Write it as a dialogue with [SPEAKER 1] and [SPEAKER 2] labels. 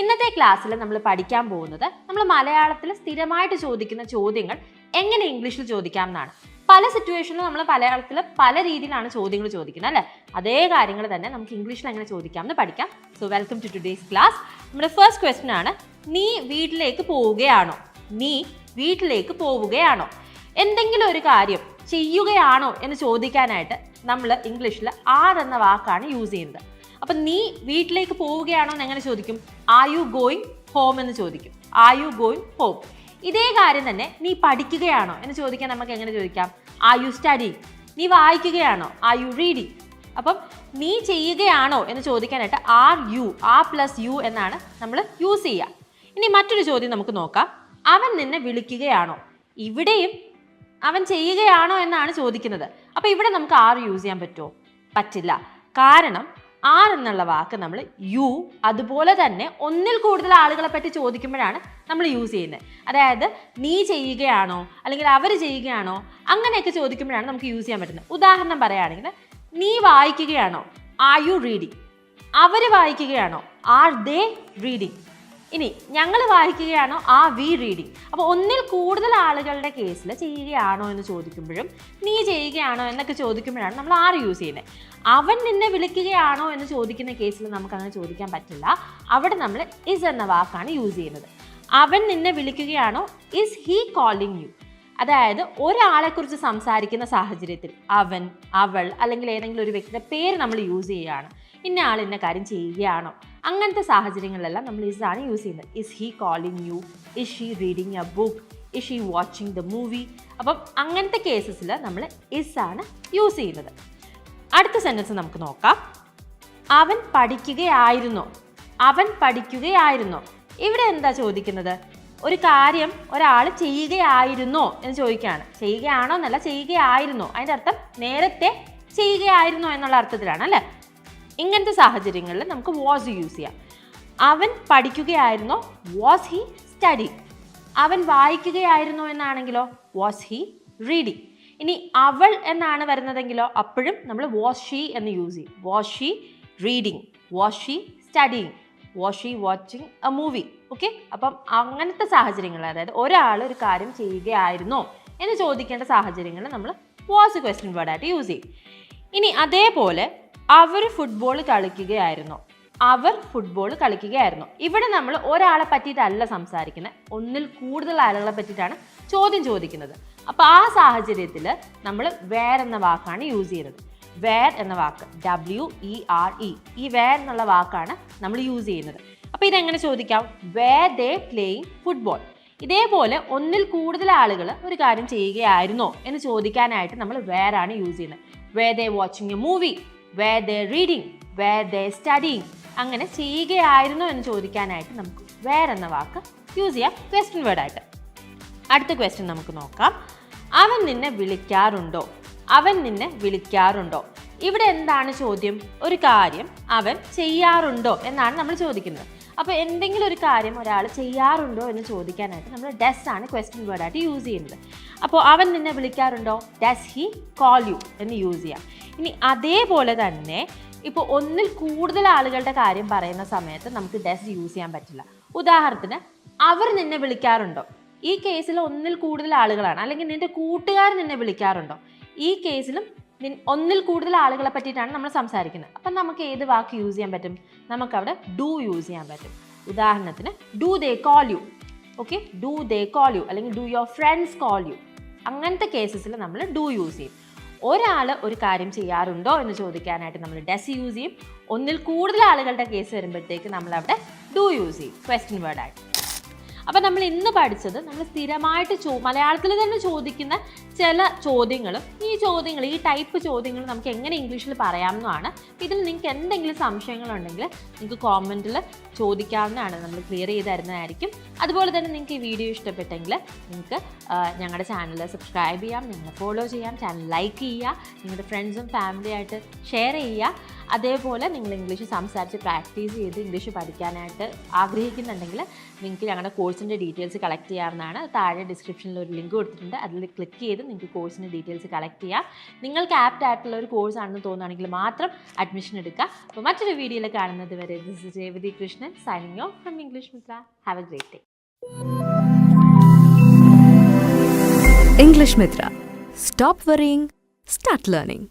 [SPEAKER 1] ഇന്നത്തെ ക്ലാസ്സിൽ നമ്മൾ പഠിക്കാൻ പോകുന്നത് നമ്മൾ മലയാളത്തിൽ സ്ഥിരമായിട്ട് ചോദിക്കുന്ന ചോദ്യങ്ങൾ എങ്ങനെ ഇംഗ്ലീഷിൽ ചോദിക്കാം എന്നാണ്. പല സിറ്റുവേഷനിലും നമ്മൾ മലയാളത്തിൽ പല രീതിയിലാണ് ചോദ്യങ്ങൾ ചോദിക്കുന്നത് അല്ലേ? അതേ കാര്യങ്ങൾ തന്നെ നമുക്ക് ഇംഗ്ലീഷിൽ എങ്ങനെ ചോദിക്കാം എന്ന് പഠിക്കാം. So welcome to today's class നമ്മുടെ ഫസ്റ്റ് ക്വസ്റ്റ്യൻ ആണ് നീ വീട്ടിലേക്ക് പോവുകയാണോ? നീ വീട്ടിലേക്ക് പോവുകയാണോ? എന്തെങ്കിലും ഒരു കാര്യം ചെയ്യുകയാണോ? എന്ന് ചോദിക്കാനായിട്ട് നമ്മൾ ഇംഗ്ലീഷിൽ ആർ എന്ന വാക്കാണ് യൂസ് ചെയ്യുന്നത്. അപ്പം നീ വീട്ടിലേക്ക് പോവുകയാണോ എന്ന് എങ്ങനെ ചോദിക്കും? ആർ യു ഗോയിങ് ഹോം എന്ന് ചോദിക്കും. ആർ യു ഗോയിങ് ഹോം ഇതേ കാര്യം തന്നെ നീ പഠിക്കുകയാണോ എന്ന് ചോദിക്കാൻ നമുക്ക് എങ്ങനെ ചോദിക്കാം? ആർ യു സ്റ്റഡി നീ വായിക്കുകയാണോ? ആർ യു റീഡിങ് അപ്പം നീ ചെയ്യുകയാണോ എന്ന് ചോദിക്കാനായിട്ട് ആർ യു ആ പ്ലസ് യു എന്നാണ് നമ്മൾ യൂസ് ചെയ്യുക. ഇനി മറ്റൊരു ചോദ്യം നമുക്ക് നോക്കാം. അവൻ നിന്നെ വിളിക്കുകയാണോ? ഇവിടെയും അവൻ ചെയ്യുകയാണോ എന്നാണ് ചോദിക്കുന്നത്. അപ്പോൾ ഇവിടെ നമുക്ക് ആർ യൂസ് ചെയ്യാൻ പറ്റുമോ? പറ്റില്ല. കാരണം ആർ എന്നുള്ള വാക്ക് നമ്മൾ യു അതുപോലെ തന്നെ ഒന്നിൽ കൂടുതൽ ആളുകളെ പറ്റി ചോദിക്കുമ്പോഴാണ് നമ്മൾ യൂസ് ചെയ്യുന്നത്. അതായത് നീ ചെയ്യുകയാണോ? അല്ലെങ്കിൽ അവർ ചെയ്യുകയാണോ? അങ്ങനെയൊക്കെ ചോദിക്കുമ്പോഴാണ് നമുക്ക് യൂസ് ചെയ്യാൻ പറ്റുന്നത്. ഉദാഹരണം പറയുകയാണെങ്കിൽ നീ വായിക്കുകയാണോ? ആർ യു റീഡിങ് അവർ വായിക്കുകയാണോ? ആർ ദേ റീഡിങ് ഇനി ഞങ്ങൾ വായിക്കുകയാണോ ആ വി റീഡിങ്. അപ്പോൾ ഒന്നിൽ കൂടുതൽ ആളുകളുടെ കേസിൽ ചെയ്യുകയാണോ എന്ന് ചോദിക്കുമ്പോഴും നീ ചെയ്യുകയാണോ എന്നൊക്കെ ചോദിക്കുമ്പോഴാണ് നമ്മൾ ആർ യൂസ് ചെയ്യുന്നത് അവൻ നിന്നെ വിളിക്കുകയാണോ എന്ന് ചോദിക്കുന്ന കേസിൽ നമുക്ക് അങ്ങനെ ചോദിക്കാൻ പറ്റില്ല. അവിടെ നമ്മൾ ഇസ് എന്ന വാക്കാണ് യൂസ് ചെയ്യുന്നത്. അവൻ നിന്നെ വിളിക്കുകയാണോ? ഇസ് ഹീ കോളിംഗ് യു അതായത് ഒരാളെക്കുറിച്ച് സംസാരിക്കുന്ന സാഹചര്യത്തിൽ അവൻ അവൾ അല്ലെങ്കിൽ ഏതെങ്കിലും ഒരു വ്യക്തിയുടെ പേര് നമ്മൾ യൂസ് ചെയ്യുകയാണ്. ഇന്ന ആൾ ഇന്ന കാര്യം ചെയ്യുകയാണോ? അങ്ങനത്തെ സാഹചര്യങ്ങളിലെല്ലാം നമ്മൾ ഇസ് ആണ് യൂസ് ചെയ്യുന്നത്. Is he calling you is she reading a book is she watching the movie അപ്പം അങ്ങനത്തെ കേസസിൽ നമ്മൾ ഇസ് ആണ് യൂസ് ചെയ്യുന്നത്. അടുത്ത സെന്റൻസ് നമുക്ക് നോക്കാം. അവൻ പഠിക്കുകയായിരുന്നു? അവൻ പഠിക്കുകയായിരുന്നു? ഇവിടെ എന്താ ചോദിക്കുന്നത്? ഒരു കാര്യം ഒരാൾ ചെയ്യുകയായിരുന്നോ എന്ന് ചോദിക്കുകയാണ്. ചെയ്യുകയാണോ എന്നല്ല ചെയ്യുകയായിരുന്നോ. അതിന്റെ അർത്ഥം നേരത്തെ ചെയ്യുകയായിരുന്നോ എന്നുള്ള അർത്ഥത്തിലാണ് അല്ലേ? ഇങ്ങനത്തെ സാഹചര്യങ്ങളിൽ നമുക്ക് വാസ് യൂസ് ചെയ്യാം. അവൻ പഠിക്കുകയായിരുന്നോ? വാസ് ഹി സ്റ്റഡി അവൻ വായിക്കുകയായിരുന്നോ എന്നാണെങ്കിലോ? വാസ് ഹി റീഡിങ് ഇനി അവൾ എന്നാണ് വരുന്നതെങ്കിലോ? അപ്പോഴും നമ്മൾ വാസ് ഷീ എന്ന് യൂസ് ചെയ്യും. Was she reading was she studying was she watching a movie okay അപ്പം അങ്ങനത്തെ സാഹചര്യങ്ങൾ അതായത് ഒരാൾ ഒരു കാര്യം ചെയ്യുകയായിരുന്നോ എന്ന് ചോദിക്കേണ്ട സാഹചര്യങ്ങൾ നമ്മൾ വാസ് ക്വസ്റ്റ്യൻ വേർഡായിട്ട് യൂസ് ചെയ്യും. ഇനി അതേപോലെ അവർ ഫുട്ബോൾ കളിക്കുകയായിരുന്നു. അവർ ഫുട്ബോൾ കളിക്കുകയായിരുന്നു. ഇവിടെ നമ്മൾ ഒരാളെ പറ്റിയിട്ടല്ല സംസാരിക്കുന്നത്. ഒന്നിൽ കൂടുതൽ ആളുകളെ പറ്റിയിട്ടാണ് ചോദ്യം ചോദിക്കുന്നത്. അപ്പോൾ ആ സാഹചര്യത്തിൽ നമ്മൾ വേർ എന്ന വാക്കാണ് യൂസ് ചെയ്യുന്നത്. വേർ എന്ന വാക്ക് ഡബ്ല്യു ഇ ആർ ഇ ഈ വേർ എന്നുള്ള വാക്കാണ് നമ്മൾ യൂസ് ചെയ്യുന്നത്. അപ്പോൾ ഇതെങ്ങനെ ചോദിക്കാം? വേർ ദേ പ്ലേയിങ് ഫുട്ബോൾ ഇതേപോലെ ഒന്നിൽ കൂടുതൽ ആളുകൾ ഒരു കാര്യം ചെയ്യുകയായിരുന്നോ എന്ന് ചോദിക്കാനായിട്ട് നമ്മൾ വേറാണ് യൂസ് ചെയ്യുന്നത്. Were they watching a movie were they reading were they studying അങ്ങനെ ചെയ്യുകയായിരുന്നു എന്ന് ചോദിക്കാനായിട്ട് നമുക്ക് വേർ എന്ന വാക്ക് യൂസ് ചെയ്യാം. ക്വസ്റ്റ്യൻ വേർഡായിട്ട് അടുത്ത ക്വസ്റ്റ്യൻ നമുക്ക് നോക്കാം. അവൻ നിന്നെ വിളിക്കാറുണ്ടോ? അവൻ നിന്നെ വിളിക്കാറുണ്ടോ? ഇവിടെ എന്താണ് ചോദ്യം? ഒരു കാര്യം അവൻ ചെയ്യാറുണ്ടോ എന്നാണ് നമ്മൾ ചോദിക്കുന്നത്. അപ്പോൾ എന്തെങ്കിലും ഒരു കാര്യം ഒരാൾ ചെയ്യാറുണ്ടോ എന്ന് ചോദിക്കാനായിട്ട് നമ്മൾ ഡെസ് ആണ് ക്വസ്റ്റ്യൻ വേർഡായിട്ട് യൂസ് ചെയ്യുന്നത്. അപ്പോൾ അവൻ നിന്നെ വിളിക്കാറുണ്ടോ? ഡസ് ഹി കോൾ യു എന്ന് യൂസ് ചെയ്യാം. ഇനി അതേപോലെ തന്നെ ഇപ്പോൾ ഒന്നിൽ കൂടുതൽ ആളുകളുടെ കാര്യം പറയുന്ന സമയത്ത് നമുക്ക് ഡെസ് യൂസ് ചെയ്യാൻ പറ്റില്ല. ഉദാഹരണത്തിന് അവർ നിന്നെ വിളിക്കാറുണ്ടോ? ഈ കേസിൽ ഒന്നിൽ കൂടുതൽ ആളുകളാണ്. അല്ലെങ്കിൽ നിന്റെ കൂട്ടുകാർ നിന്നെ വിളിക്കാറുണ്ടോ? ഈ കേസിലും ഒന്നിൽ കൂടുതൽ ആളുകളെ പറ്റിയിട്ടാണ് നമ്മൾ സംസാരിക്കുന്നത്. അപ്പം നമുക്ക് ഏത് വാക്ക് യൂസ് ചെയ്യാൻ പറ്റും? നമുക്കവിടെ ഡു യൂസ് ചെയ്യാൻ പറ്റും. ഉദാഹരണത്തിന് do they call you okay do they call you അല്ലെങ്കിൽ do your friends call you അങ്ങനത്തെ കേസസിൽ നമ്മൾ ഡു യൂസ് ചെയ്യും. ഒരാൾ ഒരു കാര്യം ചെയ്യാറുണ്ടോ എന്ന് ചോദിക്കാനായിട്ട് നമ്മൾ ഡെസ് യൂസ് ചെയ്യും. ഒന്നിൽ കൂടുതൽ ആളുകളുടെ കേസ് വരുമ്പോഴത്തേക്ക് നമ്മളവിടെ ഡു യൂസ് ചെയ്യും. ക്വസ്റ്റ്യൻ വേർഡായിട്ട് അപ്പം നമ്മൾ ഇന്ന് പഠിച്ചത് നമ്മൾ സ്ഥിരമായിട്ട് ചോ മലയാളത്തിൽ തന്നെ ചോദിക്കുന്ന ചില ചോദ്യങ്ങളും ഈ ചോദ്യങ്ങൾ ഈ ടൈപ്പ് ചോദ്യങ്ങൾ നമുക്ക് എങ്ങനെ ഇംഗ്ലീഷിൽ പറയാമെന്നാണ് ഇതിൽ നിങ്ങൾക്ക് എന്തെങ്കിലും സംശയങ്ങളുണ്ടെങ്കിൽ നിങ്ങൾക്ക് കോമന്റിൽ ചോദിക്കാവുന്നതാണ്. നമ്മൾ ക്ലിയർ ചെയ്ത് തരുന്നതായിരിക്കും. അതുപോലെ തന്നെ നിങ്ങൾക്ക് ഈ വീഡിയോ ഇഷ്ടപ്പെട്ടെങ്കിൽ നിങ്ങൾക്ക് ഞങ്ങളുടെ ചാനൽ സബ്സ്ക്രൈബ് ചെയ്യാം ഞങ്ങളെ ഫോളോ ചെയ്യാം ചാനൽ ലൈക്ക് ചെയ്യുക നിങ്ങളുടെ ഫ്രണ്ട്സും ഫാമിലിയായിട്ട് ഷെയർ ചെയ്യുക. അതേപോലെ നിങ്ങൾ ഇംഗ്ലീഷ് സംസാരിച്ച് പ്രാക്ടീസ് ചെയ്ത് ഇംഗ്ലീഷ് പഠിക്കാനായിട്ട് ആഗ്രഹിക്കുന്നുണ്ടെങ്കിൽ നിങ്ങൾക്ക് ഞങ്ങളുടെ കോഴ്സിന്റെ ഡീറ്റെയിൽസ് കളക്ട് ചെയ്യാവുന്നതാണ്. താഴെ ഡിസ്ക്രിപ്ഷനിൽ ഒരു ലിങ്ക് കൊടുത്തിട്ടുണ്ട്. അതിൽ ക്ലിക്ക് ചെയ്ത് നിങ്ങൾക്ക് കോഴ്സിന്റെ ഡീറ്റെയിൽസ് കളക്ട് ചെയ്യാം. നിങ്ങൾക്ക് ആപ്റ്റ് ആയിട്ടുള്ള ഒരു കോഴ്സ് ആണെന്ന് തോന്നുകയാണെങ്കിൽ മാത്രം അഡ്മിഷൻ എടുക്കുക. അപ്പോൾ മറ്റൊരു വീഡിയോയിൽ കാണുന്നത് വരെ this is Revathi Krishnan signing off from English Mitra have a great day
[SPEAKER 2] English Mitra. Stop worrying, start learning.